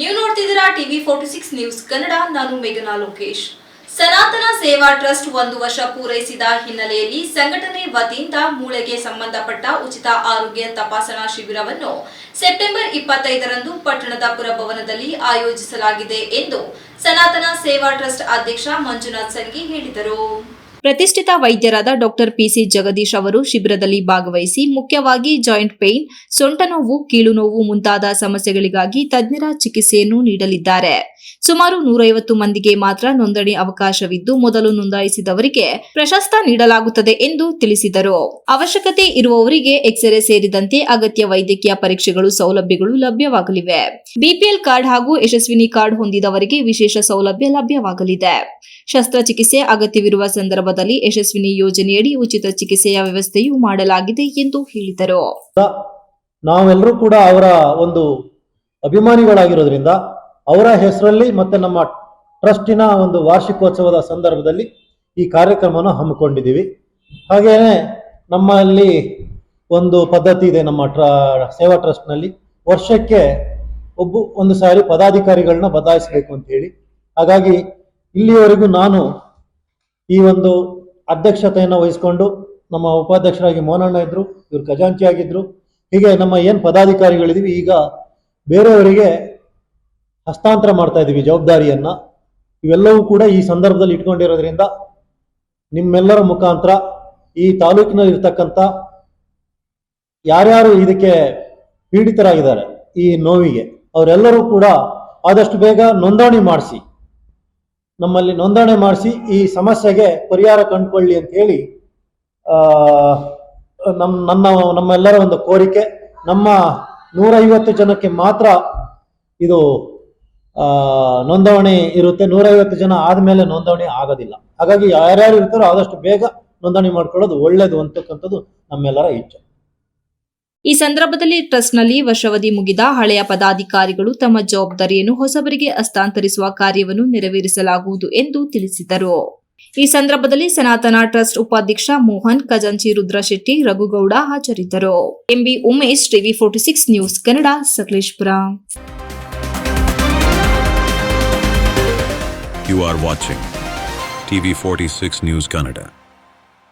ನೀವು ನೋಡ್ತಿದ್ದೀರಾ TV forty six news Kannada, ನಾನು ಮೇಘನಾ ಲೋಕೇಶ್. ಸನಾತನ ಸೇವಾ ಟ್ರಸ್ಟ್ ಒಂದು ವರ್ಷ ಪೂರೈಸಿದ ಹಿನ್ನೆಲೆಯಲ್ಲಿ ಸಂಘಟನೆ ವತಿಯಿಂದ ಮೂಳೆಗೆ ಸಂಬಂಧಪಟ್ಟ ಉಚಿತ ಆರೋಗ್ಯ ತಪಾಸಣಾ ಶಿಬಿರವನ್ನು ಸೆಪ್ಟೆಂಬರ್ ಇಪ್ಪತ್ತೈದರಂದು ಪಟ್ಟಣದ ಪುರಭವನದಲ್ಲಿ ಆಯೋಜಿಸಲಾಗಿದೆ ಎಂದು ಸನಾತನ ಸೇವಾ ಟ್ರಸ್ಟ್ ಅಧ್ಯಕ್ಷ ಮಂಜುನಾಥ್ ಸಂಗಿ ಹೇಳಿದರು. ಪ್ರತಿಷ್ಠಿತ ವೈದ್ಯರಾದ ಡಾಕ್ಟರ್ ಪಿಸಿ ಜಗದೀಶ್ ಅವರು ಶಿಬಿರದಲ್ಲಿ ಭಾಗವಹಿಸಿ, ಮುಖ್ಯವಾಗಿ ಜಾಯಿಂಟ್ ಪೇನ್ ಸೊಂಟ ನೋವು ಕೀಳು ನೋವು ಮುಂತಾದ ಸಮಸ್ಯೆಗಳಿಗಾಗಿ ತಜ್ಞರ ಚಿಕಿತ್ಸೆಯನ್ನು ನೀಡಲಿದ್ದಾರೆ. ಸುಮಾರು ನೂರೈವತ್ತು ಮಂದಿಗೆ ಮಾತ್ರ ನೋಂದಣಿ ಅವಕಾಶವಿದ್ದು, ಮೊದಲು ನೋಂದಾಯಿಸಿದವರಿಗೆ ಪ್ರಶಸ್ತ ನೀಡಲಾಗುತ್ತದೆ ಎಂದು ತಿಳಿಸಿದರು. ಅವಶ್ಯಕತೆ ಇರುವವರಿಗೆ ಎಕ್ಸ್ರೇ ಸೇರಿದಂತೆ ಅಗತ್ಯ ವೈದ್ಯಕೀಯ ಪರೀಕ್ಷೆಗಳು, ಸೌಲಭ್ಯಗಳು ಲಭ್ಯವಾಗಲಿವೆ. ಬಿಪಿಎಲ್ ಕಾರ್ಡ್ ಹಾಗೂ ಯಶಸ್ವಿನಿ ಕಾರ್ಡ್ ಹೊಂದಿದವರಿಗೆ ವಿಶೇಷ ಸೌಲಭ್ಯ ಲಭ್ಯವಾಗಲಿದೆ. ಶಸ್ತ್ರಚಿಕಿತ್ಸೆ ಅಗತ್ಯವಿರುವ ಸಂದರ್ಭದಲ್ಲಿ ಯಶಸ್ವಿನಿ ಯೋಜನೆಯಡಿ ಉಚಿತ ಚಿಕಿತ್ಸೆಯ ವ್ಯವಸ್ಥೆಯೂ ಮಾಡಲಾಗಿದೆ ಎಂದು ಹೇಳಿದರು. ನಾವೆಲ್ಲರೂ ಕೂಡ ಅವರ ಒಂದು ಅಭಿಮಾನಿಗಳಾಗಿರೋದ್ರಿಂದ ಅವರ ಹೆಸರಲ್ಲಿ ಮತ್ತೆ ನಮ್ಮ ಟ್ರಸ್ಟಿನ ಒಂದು ವಾರ್ಷಿಕೋತ್ಸವದ ಸಂದರ್ಭದಲ್ಲಿ ಈ ಕಾರ್ಯಕ್ರಮವನ್ನು ಹಮ್ಮಿಕೊಂಡಿದ್ದೀವಿ. ಹಾಗೆಯೇ ನಮ್ಮಲ್ಲಿ ಒಂದು ಪದ್ಧತಿ ಇದೆ ನಮ್ಮ ಟ್ರ, ಸೇವಾ ಟ್ರಸ್ಟ್ನಲ್ಲಿ. ವರ್ಷಕ್ಕೆ ಒಬ್ಬ, ಒಂದು ಸಾರಿ ಪದಾಧಿಕಾರಿಗಳನ್ನ ಬದಲಾಯಿಸಬೇಕು ಅಂತ ಹೇಳಿ. ಹಾಗಾಗಿ ಇಲ್ಲಿಯವರೆಗೂ ನಾನು ಈ ಒಂದು ಅಧ್ಯಕ್ಷತೆಯನ್ನು ವಹಿಸಿಕೊಂಡು ನಮ್ಮ ಉಪಾಧ್ಯಕ್ಷರಾಗಿ ಮೋನಣ್ಣ ಇದ್ದರು ಇವರು ಖಜಾಂಚಿ ಆಗಿದ್ದರು ಹೀಗೆ ನಮ್ಮ ಏನು ಪದಾಧಿಕಾರಿಗಳಿದೀವಿ, ಈಗ ಬೇರೆಯವರಿಗೆ ಹಸ್ತಾಂತರ ಮಾಡ್ತಾ ಇದ್ದೀವಿ ಜವಾಬ್ದಾರಿಯನ್ನು. ಇವೆಲ್ಲವೂ ಕೂಡ ಈ ಸಂದರ್ಭದಲ್ಲಿ ಇಟ್ಕೊಂಡಿರೋದ್ರಿಂದ ನಿಮ್ಮೆಲ್ಲರ ಮುಖಾಂತರ ಈ ತಾಲೂಕಿನಲ್ಲಿ ಇರ್ತಕ್ಕಂಥ ಯಾರ್ಯಾರು ಇದಕ್ಕೆ ಪೀಡಿತರಾಗಿದ್ದಾರೆ, ಈ ನೋವಿಗೆ, ಅವರೆಲ್ಲರೂ ಕೂಡ ಆದಷ್ಟು ಬೇಗ ನೋಂದಣಿ ಮಾಡಿಸಿ. ನಮ್ಮಲ್ಲಿ ನೋಂದಣಿ ಮಾಡಿಸಿ ಈ ಸಮಸ್ಯೆಗೆ ಪರಿಹಾರ ಕಂಡುಕೊಳ್ಳಿ ಅಂತ ಹೇಳಿ ನಮ್ಮ ನಮ್, ನನ್ನ, ನಮ್ಮೆಲ್ಲರ ಒಂದು ಕೋರಿಕೆ, ನಮ್ಮ ನೂರೈವತ್ತು ಜನಕ್ಕೆ ಮಾತ್ರ ಇದು ನೋಂದಣಿ ಇರುತ್ತೆ. ನೂರೈವತ್ತು ಜನ ಆದಮೇಲೆ ನೋಂದಣಿ ಆಗೋದಿಲ್ಲ. ಹಾಗಾಗಿ ಯಾರ್ಯಾರು ಇರ್ತಾರೋ ಆದಷ್ಟು ಬೇಗ ನೋಂದಣಿ ಮಾಡ್ಕೊಳ್ಳೋದು ಒಳ್ಳೇದು ಅಂತಕ್ಕಂಥದ್ದು ನಮ್ಮೆಲ್ಲರ ಇಚ್ಛೆ. ಈ ಸಂದರ್ಭದಲ್ಲಿ ಟ್ರಸ್ಟ್ನಲ್ಲಿ ವರ್ಷಾವಧಿ ಮುಗಿದ ಹಳೆಯ ಪದಾಧಿಕಾರಿಗಳು ತಮ್ಮ ಜವಾಬ್ದಾರಿಯನ್ನು ಹೊಸಬರಿಗೆ ಹಸ್ತಾಂತರಿಸುವ ಕಾರ್ಯವನ್ನು ನೆರವೇರಿಸಲಾಗುವುದು ಎಂದು ತಿಳಿಸಿದರು. ಈ ಸಂದರ್ಭದಲ್ಲಿ ಸನಾತನ ಟ್ರಸ್ಟ್ ಉಪಾಧ್ಯಕ್ಷ ಮೋಹನ್, ಖಜಾಂಚಿ ರುದ್ರಶೆಟ್ಟಿ, ರಘುಗೌಡ ಹಾಜರಿದ್ದರು. MB Umesh, TV forty six news Kannada, Sakleshpur. You are watching TV46 News Kannada.